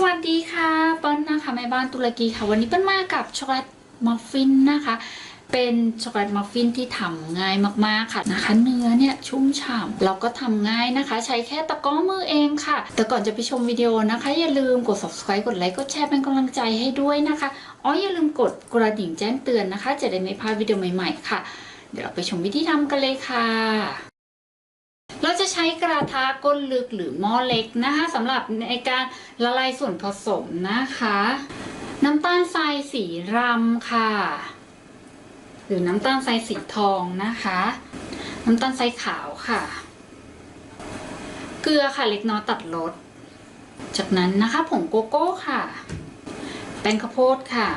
สวัสดีค่ะเปิ้ลนะคะแม่บ้านตุรกีค่ะ วันนี้เปิ้ลมากับช็อกโกแลตมัฟฟินนะคะ เป็นช็อกโกแลตมัฟฟินที่ทำง่ายมากๆค่ะนะคะ เนื้อเนี่ยชุ่มฉ่ำเราก็ทำง่ายนะคะ ใช้แค่ตะกร้อมือเองค่ะ แต่ก่อนจะไปชมวิดีโอนะคะ อย่าลืมกด subscribe กดไลค์กดแชร์เป็นกำลังใจให้ด้วยนะคะอ๋ออย่าลืมกดกระดิ่งแจ้งเตือนนะคะ จะได้ไม่พลาดวิดีโอใหม่ๆค่ะ เดี๋ยวเราไปชมวิธีทำกันเลยค่ะ เราจะใช้กระทะก้นลึกหรือหม้อเล็กนะคะสำหรับในการละลายส่วนผสมนะคะ น้ำตาลทรายสีรำค่ะ หรือน้ำตาลทรายสีทองนะคะ น้ำตาลทรายขาวค่ะ เกลือค่ะเล็กน้อยตัดรสจากนั้นนะคะผงโกโก้ค่ะ แป้งข้าวโพดค่ะ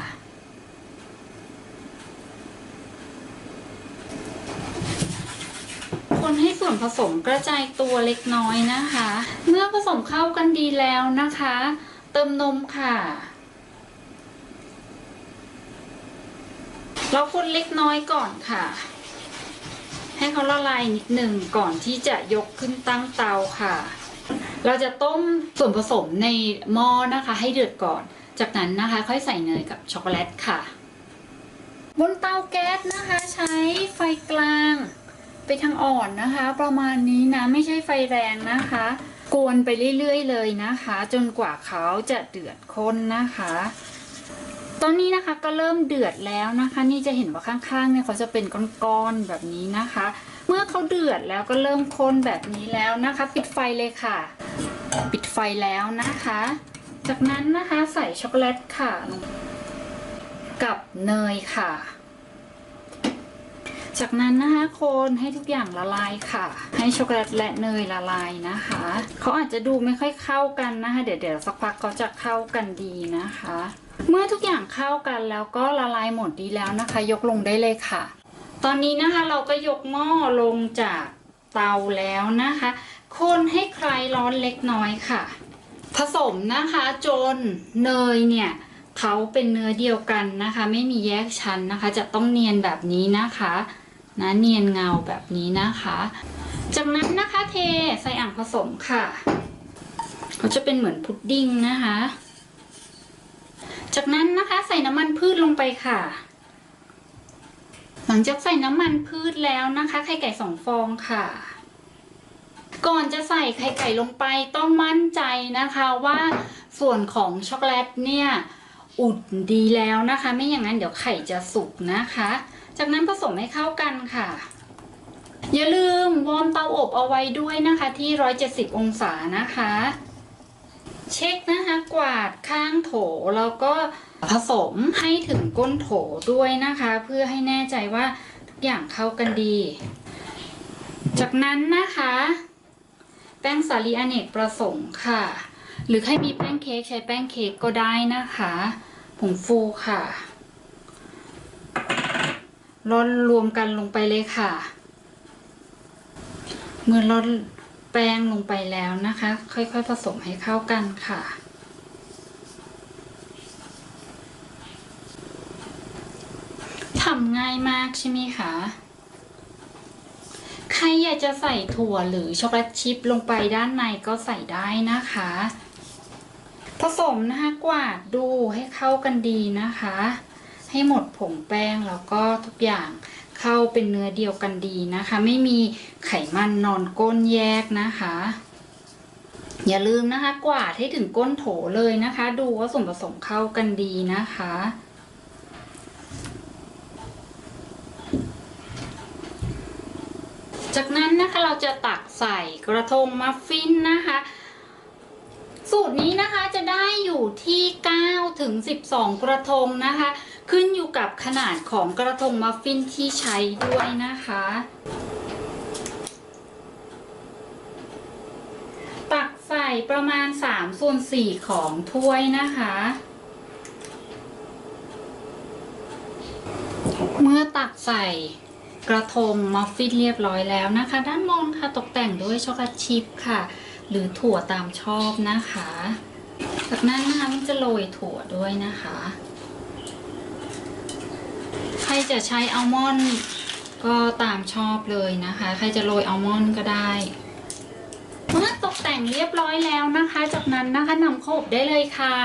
คนให้ส่วนผสมกระจายตัวเล็กน้อยนะคะ เมื่อผสมเข้ากันดีแล้วนะคะ เติมนมค่ะ เราคนเล็กน้อยก่อนค่ะ ให้เขาละลายนิดหนึ่งก่อนที่จะยกขึ้นตั้งเตาค่ะ เราจะต้มส่วนผสมในหม้อนะคะ ให้เดือดก่อน จากนั้นนะคะ ค่อยใส่เนยกับช็อกโกแลตค่ะ บนเตาแก๊สนะคะ ใช้ไฟกลาง ไปทางอ่อนนะคะ ประมาณนี้นะไม่ใช่ไฟแรงนะคะ กวนไปเรื่อย ๆ เลยนะคะ จนกว่าเขาจะเดือดข้นนะคะตอนนี้นะคะก็เริ่มเดือดแล้วนะคะ นี่จะเห็นว่าข้างๆเนี่ยเขาจะเป็นก้อนๆแบบนี้นะคะ เมื่อเขาเดือดแล้วก็เริ่มข้นแบบนี้แล้วนะคะ ปิดไฟเลยค่ะ ปิดไฟแล้วนะคะ จากนั้นนะคะใส่ช็อกโกแลตค่ะ กับเนยค่ะ จากนั้นนะคะคนให้ทุกอย่างละลายค่ะ ให้ช็อกโกแลตและเนยละลายนะคะเขาอาจจะดูไม่ค่อยเข้ากันนะคะเดี๋ยวเดี๋ยวสักพักเขาจะเข้ากันดีนะคะ เมื่อทุกอย่างเข้ากันแล้วก็ละลายหมดดีแล้วนะคะ ยกลงได้เลยค่ะ ตอนนี้นะคะเราก็ยกหม้อลงจากเตาแล้วนะคะ คนให้คลายร้อนเล็กน้อยค่ะ ผสมนะคะจนเนยเนี่ยเขาเป็นเนื้อเดียวกันนะคะ ไม่มีแยกชั้นนะคะ จะต้องเนียนแบบนี้นะคะ นะเนียนเงาแบบนี้นะคะ จากนั้นนะคะเทใส่อ่างผสมค่ะเขาจะเป็นเหมือนพุดดิ้งนะคะ จากนั้นนะคะใส่น้ำมันพืชลงไปค่ะ หลังจากใส่น้ำมันพืชแล้วนะคะไข่ไก่สองฟองค่ะก่อนจะใส่ไข่ไก่ลงไปต้องมั่นใจนะคะว่าส่วนของช็อกโกแลตเนี่ย อุ่นดีแล้วนะคะ ไม่อย่างนั้นเดี๋ยวไข่จะสุกนะคะ จากนั้นผสมให้เข้ากันค่ะ อย่าลืมวอร์มเตาอบเอาไว้ด้วยนะคะที่ 170 องศานะคะ เช็คนะคะกวาดข้างโถแล้วก็ผสมให้ถึงก้นโถด้วยนะคะ เพื่อให้แน่ใจว่าทุกอย่างเข้ากันดี จากนั้นนะคะ แป้งสาลีอเนกประสงค์ค่ะ หรือใครมีแป้งเค้กใช้แป้งเค้กก็ได้นะคะผงฟูค่ะ ร่อนรวมกันลงไปเลยค่ะ เมื่อร่อนแป้งลงไปแล้วนะคะ ค่อยๆ ผสมให้เข้ากันค่ะ ทำง่ายมากใช่ไหมคะ ใครอยากจะใส่ถั่วหรือช็อกโกแลตชิพลงไปด้านในก็ใส่ได้นะคะ ผสมนะคะกวาดดูให้เข้ากันดีนะคะ ให้หมดผงแป้งแล้วก็ทุกอย่างเข้าเป็นเนื้อเดียวกันดีนะคะ ไม่มีไขมันนอนก้นแยกนะคะ อย่าลืมนะคะ กวาดให้ถึงก้นโถเลยนะคะ ดูว่าส่วนผสมเข้ากันดีนะคะจากนั้นนะคะเราจะตักใส่กระทงมัฟฟินนะคะ สูตรนี้นะคะจะได้อยู่ที่9ถึง12 กระทงนะคะ ขึ้นอยู่กับขนาดของกระทงมัฟฟินที่ใช้ด้วยนะคะ ตักใส่ประมาณ3ส่วน4ของถ้วยนะคะ เมื่อตักใส่กระทงมัฟฟินเรียบร้อยแล้วนะคะ ด้านบนค่ะตกแต่งด้วยช็อกโกแลตชิพค่ะ หรือถั่วตามชอบนะคะ จากนั้นนะคะมันจะโรยถั่วด้วยนะคะ ใครจะใช้อัลมอนด์ก็ตามชอบเลยนะคะ ใครจะโรยอัลมอนด์ก็ได้เมื่อตกแต่งเรียบร้อยแล้วนะคะ จากนั้นนะคะนำเข้าอบได้เลยค่ะ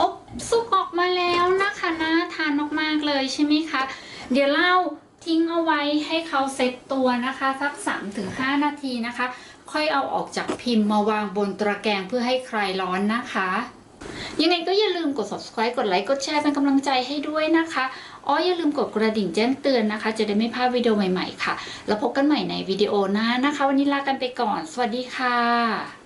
อบสุกออกมาแล้วนะคะน่าทานมากๆเลยใช่ไหมคะ เดี๋ยวเราทิ้งเอาไว้ให้เขาเซ็ตตัวนะคะสัก 3-5 นาทีนะคะ ค่อยเอาออกจากพิมพ์มาวางบนตะแกรงเพื่อให้คลายร้อนนะคะ ยังไงก็อย่าลืมกด subscribe กดไลค์ กดแชร์เป็นกำลังใจให้ด้วยนะคะอ๋ออย่าลืมกดกระดิ่งแจ้งเตือนนะคะ จะได้ไม่พลาดวิดีโอใหม่ๆค่ะ แล้วพบกันใหม่ในวิดีโอหน้านะคะ วันนี้ลากันไปก่อน สวัสดีค่ะ